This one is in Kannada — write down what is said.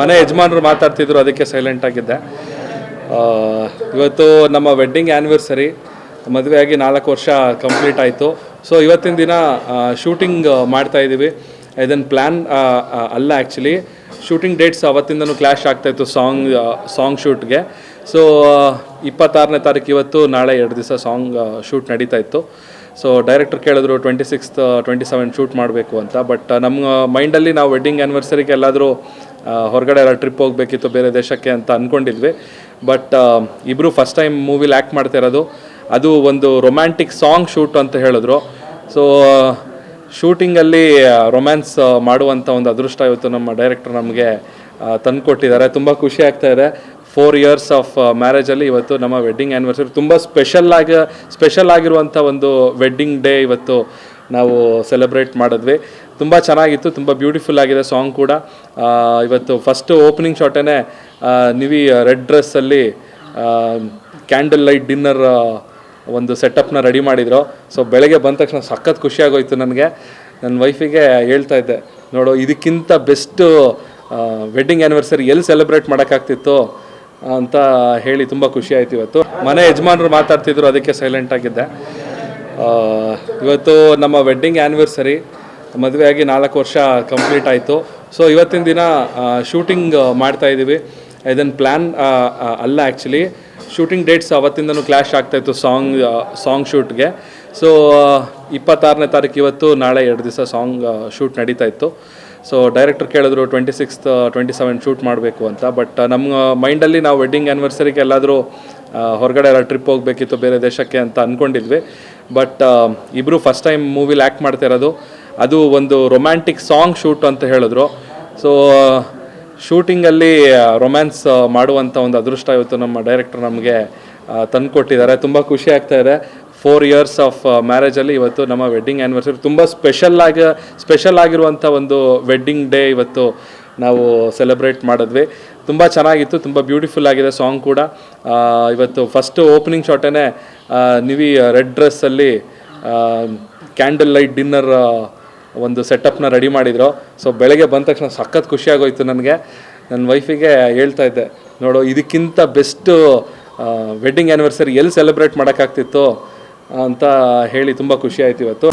ಮನೆ ಯಜಮಾನರು ಮಾತಾಡ್ತಿದ್ರು, ಅದಕ್ಕೆ ಸೈಲೆಂಟ್ ಆಗಿದ್ದೆ. ಇವತ್ತು ನಮ್ಮ ವೆಡ್ಡಿಂಗ್ ಆ್ಯನಿವರ್ಸರಿ ಮದುವೆಯಾಗಿ ನಾಲ್ಕು ವರ್ಷ ಕಂಪ್ಲೀಟ್ ಆಯಿತು. ಸೊ ಇವತ್ತಿನ ದಿನ ಶೂಟಿಂಗ್ ಮಾಡ್ತಾ ಇದ್ದೀವಿ ಇದನ್ನು ಪ್ಲ್ಯಾನ್ ಅಲ್ಲ ಆ್ಯಕ್ಚುಲಿ ಶೂಟಿಂಗ್ ಡೇಟ್ಸ್ ಅವತ್ತಿಂದನೂ ಕ್ಲಾಶ್ ಆಗ್ತಾಯಿತ್ತು ಸಾಂಗ್ ಸಾಂಗ್ ಶೂಟ್ಗೆ ಸೊ ಇಪ್ಪತ್ತಾರನೇ ತಾರೀಕು ಇವತ್ತು, ನಾಳೆ ಎರಡು ದಿವಸ ಸಾಂಗ್ ಶೂಟ್ ನಡೀತಾ ಇತ್ತು. ಸೊ ಡೈರೆಕ್ಟರ್ ಕೇಳಿದ್ರು twenty sixth twenty seven shoot ಮಾಡಬೇಕು ಅಂತ. ಬಟ್ ನಮ್ಮ ಮೈಂಡಲ್ಲಿ ನಾವು ವೆಡ್ಡಿಂಗ್ ಆ್ಯನಿವರ್ಸರಿಗೆ ಎಲ್ಲಾದರೂ ಹೊರಗಡೆ ಎಲ್ಲ ಟ್ರಿಪ್ ಹೋಗಬೇಕಿತ್ತು ಬೇರೆ ದೇಶಕ್ಕೆ ಅಂತ ಅಂದ್ಕೊಂಡಿದ್ವಿ ಬಟ್ ಇಬ್ಬರು ಫಸ್ಟ್ ಟೈಮ್ ಮೂವಿಲಿ ಆ್ಯಕ್ಟ್ ಮಾಡ್ತಾ ಇರೋದು. ಅದು ಒಂದು ರೊಮ್ಯಾಂಟಿಕ್ ಸಾಂಗ್ ಶೂಟ್ ಅಂತ ಹೇಳಿದ್ರು. ಸೊ ಶೂಟಿಂಗಲ್ಲಿ ರೊಮ್ಯಾನ್ಸ್ ಮಾಡುವಂಥ ಒಂದು ಅದೃಷ್ಟ ಇವತ್ತು ನಮ್ಮ ಡೈರೆಕ್ಟರ್ ನಮಗೆ ತಂದುಕೊಟ್ಟಿದ್ದಾರೆ. ತುಂಬ ಖುಷಿ ಆಗ್ತಾ ಇದೆ. ಫೋರ್ ಇಯರ್ಸ್ ಆಫ್ ಮ್ಯಾರೇಜಲ್ಲಿ ಇವತ್ತು ನಮ್ಮ ವೆಡ್ಡಿಂಗ್ ಆ್ಯನಿವರ್ಸರಿ ತುಂಬ ಸ್ಪೆಷಲ್ ಆಗಿ ಸ್ಪೆಷಲ್ ಆಗಿರುವಂಥ ಒಂದು ವೆಡ್ಡಿಂಗ್ ಡೇ ಇವತ್ತು ನಾವು ಸೆಲೆಬ್ರೇಟ್ ಮಾಡಿದ್ವಿ. ತುಂಬ ಚೆನ್ನಾಗಿತ್ತು, ತುಂಬ ಬ್ಯೂಟಿಫುಲ್ ಆಗಿದೆ ಸಾಂಗ್ ಕೂಡ. ಇವತ್ತು ಫಸ್ಟು ಓಪನಿಂಗ್ ಶಾಟೇ ನಿವಿ ರೆಡ್ ಡ್ರೆಸ್ಸಲ್ಲಿ ಕ್ಯಾಂಡಲ್ ಲೈಟ್ ಡಿನ್ನರ್ ಒಂದು ಸೆಟಪ್ನ ರೆಡಿ ಮಾಡಿದರು. ಸೊ ಬೆಳಗ್ಗೆ ಬಂದ ತಕ್ಷಣ ಸಖತ್ ಖುಷಿಯಾಗೋಯ್ತು ನನಗೆ. ನನ್ನ ವೈಫಿಗೆ ಹೇಳ್ತಾ ಇದ್ದೆ, ನೋಡು, ಇದಕ್ಕಿಂತ ಬೆಸ್ಟು ವೆಡ್ಡಿಂಗ್ ಆ್ಯನಿವರ್ಸರಿ ಎಲ್ಲಿ ಸೆಲೆಬ್ರೇಟ್ ಮಾಡೋಕ್ಕಾಗ್ತಿತ್ತು? ಅಂತ ಹೇಳಿ ತುಂಬ ಖುಷಿ ಆಯ್ತು ಇವತ್ತು. ಮನೆ ಯಜಮಾನರು ಮಾತಾಡ್ತಿದ್ರು, ಅದಕ್ಕೆ ಸೈಲೆಂಟ್ ಆಗಿದ್ದೆ. ಇವತ್ತು ನಮ್ಮ ವೆಡ್ಡಿಂಗ್ ಆ್ಯನಿವರ್ಸರಿ ಮದುವೆಯಾಗಿ ನಾಲ್ಕು ವರ್ಷ ಕಂಪ್ಲೀಟ್ ಆಯಿತು. ಸೊ ಇವತ್ತಿನ ದಿನ ಶೂಟಿಂಗ್ ಮಾಡ್ತಾ ಇದ್ದೀವಿ. ಇದನ್ನು ಪ್ಲ್ಯಾನ್ ಅಲ್ಲ ಆ್ಯಕ್ಚುಲಿ ಶೂಟಿಂಗ್ ಡೇಟ್ಸ್ ಅವತ್ತಿಂದನೂ ಕ್ಲಾಶ್ ಆಗ್ತಾಯಿತ್ತು ಸಾಂಗ್ ಸಾಂಗ್ ಶೂಟ್ಗೆ ಸೊ ಇಪ್ಪತ್ತಾರನೇ ತಾರೀಕು ಇವತ್ತು ನಾಳೆ ಎರಡು ದಿವಸ ಸಾಂಗ್ ಶೂಟ್ ನಡೀತಾ ಇತ್ತು. ಸೊ ಡೈರೆಕ್ಟರ್ ಕೇಳಿದ್ರು twenty sixth twenty seven shoot ಮಾಡಬೇಕು ಅಂತ. ಬಟ್ ನಮ್ಮ ಮೈಂಡಲ್ಲಿ ನಾವು ವೆಡ್ಡಿಂಗ್ ಆ್ಯನಿವರ್ಸರಿಗೆ ಎಲ್ಲಾದರೂ ಹೊರಗಡೆ ಎಲ್ಲ ಟ್ರಿಪ್ ಹೋಗಬೇಕಿತ್ತು ಬೇರೆ ದೇಶಕ್ಕೆ ಅಂತ ಅಂದ್ಕೊಂಡಿದ್ವಿ ಬಟ್ ಇಬ್ಬರು ಫಸ್ಟ್ ಟೈಮ್ ಮೂವಿಲಿ ಆ್ಯಕ್ಟ್ ಮಾಡ್ತಾ ಇರೋದು. ಅದು ಒಂದು ರೊಮ್ಯಾಂಟಿಕ್ ಸಾಂಗ್ ಶೂಟ್ ಅಂತ ಹೇಳಿದ್ರು. ಸೊ ಶೂಟಿಂಗಲ್ಲಿ ರೊಮ್ಯಾನ್ಸ್ ಮಾಡುವಂಥ ಒಂದು ಅದೃಷ್ಟ ಇವತ್ತು ನಮ್ಮ ಡೈರೆಕ್ಟರ್ ನಮಗೆ ತಂದುಕೊಟ್ಟಿದ್ದಾರೆ. ತುಂಬ ಖುಷಿ ಆಗ್ತಾ ಇದೆ. ಫೋರ್ ಇಯರ್ಸ್ ಆಫ್ ಮ್ಯಾರೇಜಲ್ಲಿ ಇವತ್ತು ನಮ್ಮ ವೆಡ್ಡಿಂಗ್ ಆ್ಯನಿವರ್ಸರಿ ತುಂಬ ಸ್ಪೆಷಲ್ ಆಗಿ ಸ್ಪೆಷಲ್ ಆಗಿರುವಂಥ ಒಂದು ವೆಡ್ಡಿಂಗ್ ಡೇ ಇವತ್ತು ನಾವು ಸೆಲೆಬ್ರೇಟ್ ಮಾಡಿದ್ವಿ. ತುಂಬ ಚೆನ್ನಾಗಿತ್ತು, ತುಂಬ ಬ್ಯೂಟಿಫುಲ್ ಆಗಿದೆ ಸಾಂಗ್ ಕೂಡ. ಇವತ್ತು ಫಸ್ಟು ಓಪನಿಂಗ್ ಶಾಟೇ ನಿವಿ ರೆಡ್ ಡ್ರೆಸ್ಸಲ್ಲಿ ಕ್ಯಾಂಡಲ್ ಲೈಟ್ ಡಿನ್ನರ್ ಒಂದು ಸೆಟಪ್ನ ರೆಡಿ ಮಾಡಿದರು. ಸೊ ಬೆಳಗ್ಗೆ ಬಂದ ತಕ್ಷಣ ಸಖತ್ ಖುಷಿಯಾಗೋಯ್ತು ನನಗೆ. ನನ್ನ ವೈಫಿಗೆ ಹೇಳ್ತಾ ಇದ್ದೆ, ನೋಡು, ಇದಕ್ಕಿಂತ ಬೆಸ್ಟು ವೆಡ್ಡಿಂಗ್ ಆ್ಯನಿವರ್ಸರಿ ಎಲ್ಲಿ ಸೆಲೆಬ್ರೇಟ್ ಮಾಡೋಕ್ಕಾಗ್ತಿತ್ತು? ಅಂತ ಹೇಳಿ ತುಂಬ ಖುಷಿ ಆಯ್ತು ಇವತ್ತು.